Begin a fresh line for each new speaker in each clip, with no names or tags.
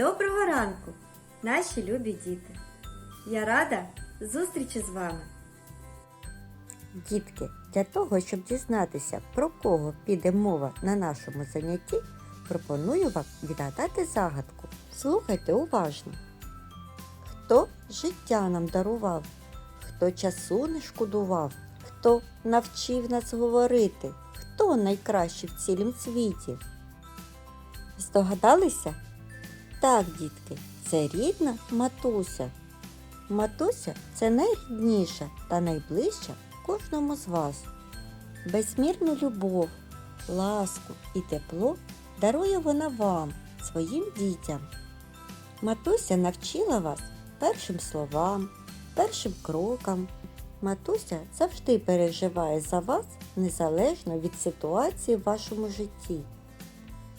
Доброго ранку, наші любі діти! Я рада зустрічі з вами.
Дітки, для того, щоб дізнатися, про кого піде мова на нашому занятті, пропоную вам відгадати загадку. Слухайте уважно. Хто життя нам дарував, хто часу не шкодував, хто навчив нас говорити, хто найкращий в цілім світі? Здогадалися? Так, дітки, це рідна матуся. Матуся це найрідніша та найближча кожному з вас. Безмірну любов, ласку і тепло дарує вона вам, своїм дітям. Матуся навчила вас першим словам, першим крокам. Матуся завжди переживає за вас незалежно від ситуації в вашому житті.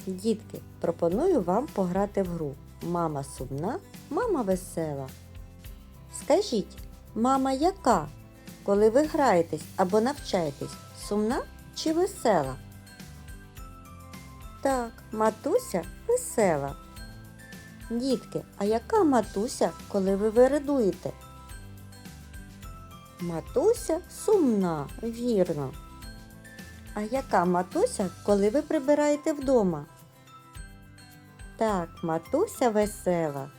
Дітки, пропоную вам пограти в гру Мама сумна, мама весела. Скажіть, мама яка, коли ви граєтесь або навчаєтесь, сумна чи весела? Так, матуся весела. Дітки, а яка матуся, коли ви виридуєте? Матуся сумна, вірно. А яка матуся, коли ви прибираєте вдома? Так, матуся весела.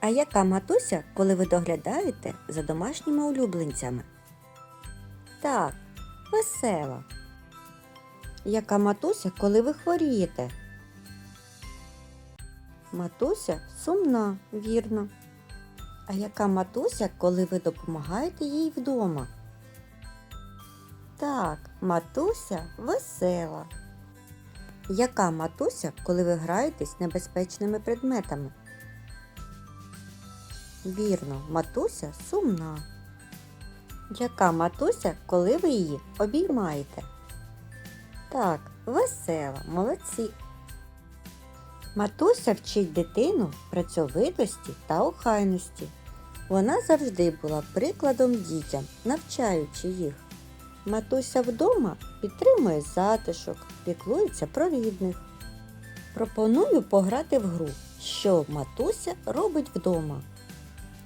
А яка матуся, коли ви доглядаєте за домашніми улюбленцями? Так, весела. Яка матуся, коли ви хворієте? Матуся сумна, вірно. А яка матуся, коли ви допомагаєте їй вдома? Так, матуся весела. Яка матуся, коли ви граєтесь небезпечними предметами? Вірно, матуся сумна. Яка матуся, коли ви її обіймаєте? Так, весела, молодці. Матуся вчить дитину працьовитості та охайності. Вона завжди була прикладом дітям, навчаючи їх. Матуся вдома підтримує затишок, піклується про рідних. Пропоную пограти в гру, що матуся робить вдома.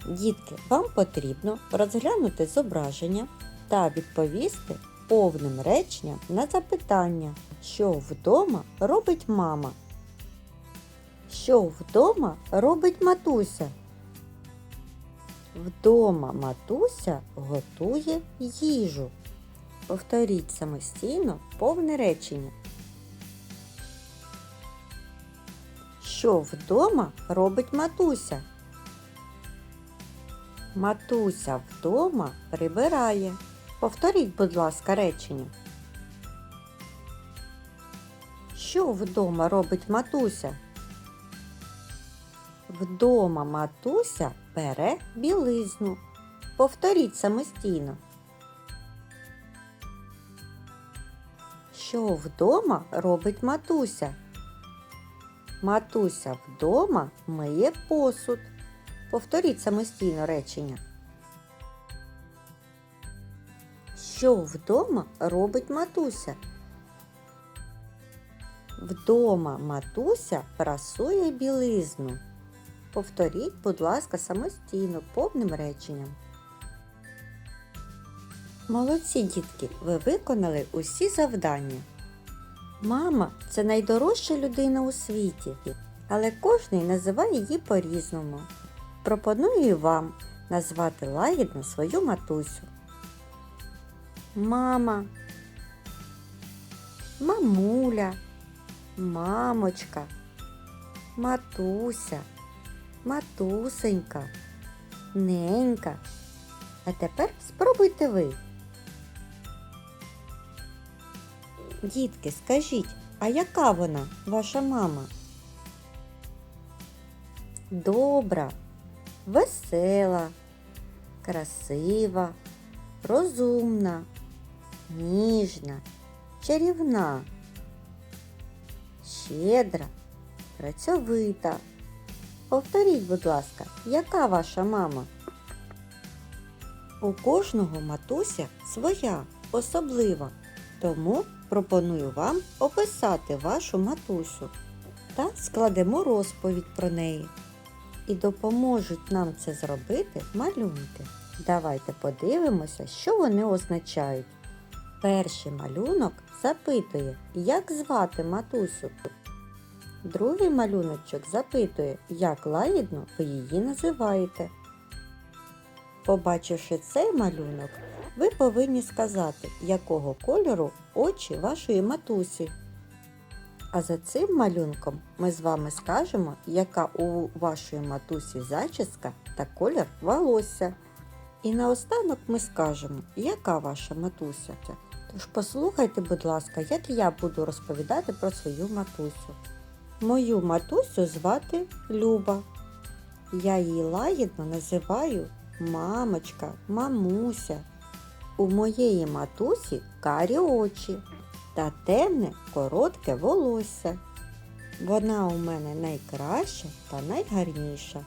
Дітки, вам потрібно розглянути зображення та відповісти повним реченням на запитання, що вдома робить мама. Що вдома робить матуся? Вдома матуся готує їжу. Повторіть самостійно повне речення. Що вдома робить матуся? Матуся вдома прибирає. Повторіть, будь ласка, речення. Що вдома робить матуся? Вдома матуся бере білизну. Повторіть самостійно. Що вдома робить матуся? Матуся вдома миє посуд. Повторіть самостійно речення. Що вдома робить матуся? Вдома матуся прасує білизну. Повторіть, будь ласка, самостійно повним реченням. Молодці дітки, ви виконали усі завдання. Мама це найдорожча людина у світі, але кожний називає її по-різному. Пропоную вам назвати лагідно свою матусю. Мама, мамуля, мамочка, матуся, матусенька, ненька. А тепер спробуйте ви. Дітки, скажіть, а яка вона, ваша мама? Добра, весела, красива, розумна, ніжна, чарівна, щедра, працьовита. Повторіть, будь ласка, яка ваша мама? У кожного матуся своя, особлива. Тому пропоную вам описати вашу матусю. та складемо розповідь про неї. І допоможуть нам це зробити малюнки. Давайте подивимося, що вони означають. Перший малюнок запитує, як звати матусю. Другий малюночок запитує, як лагідно ви її називаєте. Побачивши цей малюнок, ви повинні сказати, якого кольору очі вашої матусі. А за цим малюнком ми з вами скажемо, яка у вашої матусі зачіска та колір волосся. І наостанок ми скажемо, яка ваша матуся. Тож послухайте, будь ласка, як я буду розповідати про свою матусю. Мою матусю звати Люба. Я її лагідно називаю мамочка, мамуся. У моєї матусі карі очі та темне коротке волосся. Вона у мене найкраща та найгарніша.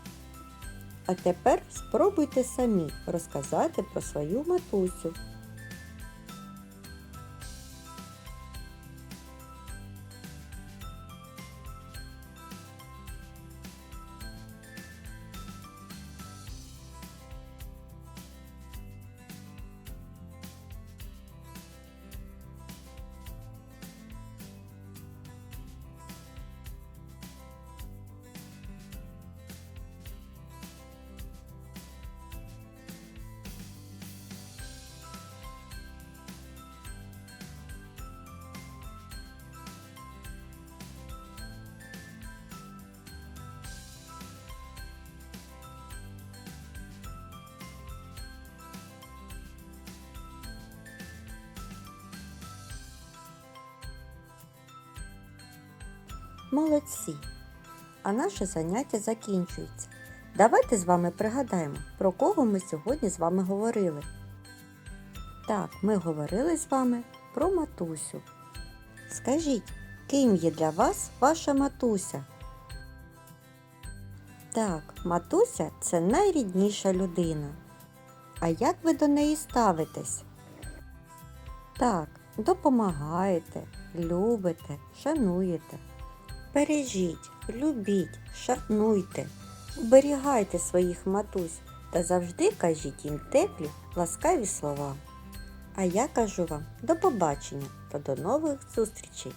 А тепер спробуйте самі розказати про свою матусю. Молодці! А наше заняття закінчується. Давайте з вами пригадаємо, про кого ми сьогодні з вами говорили. Так, ми говорили з вами про матусю. Скажіть, ким є для вас ваша матуся? Так, матуся це найрідніша людина. А як ви до неї ставитесь? Так, допомагаєте, любите, шануєте. Бережіть, любіть, шануйте, оберігайте своїх матусь та завжди кажіть їм теплі, ласкаві слова. А я кажу вам до побачення та до нових зустрічей!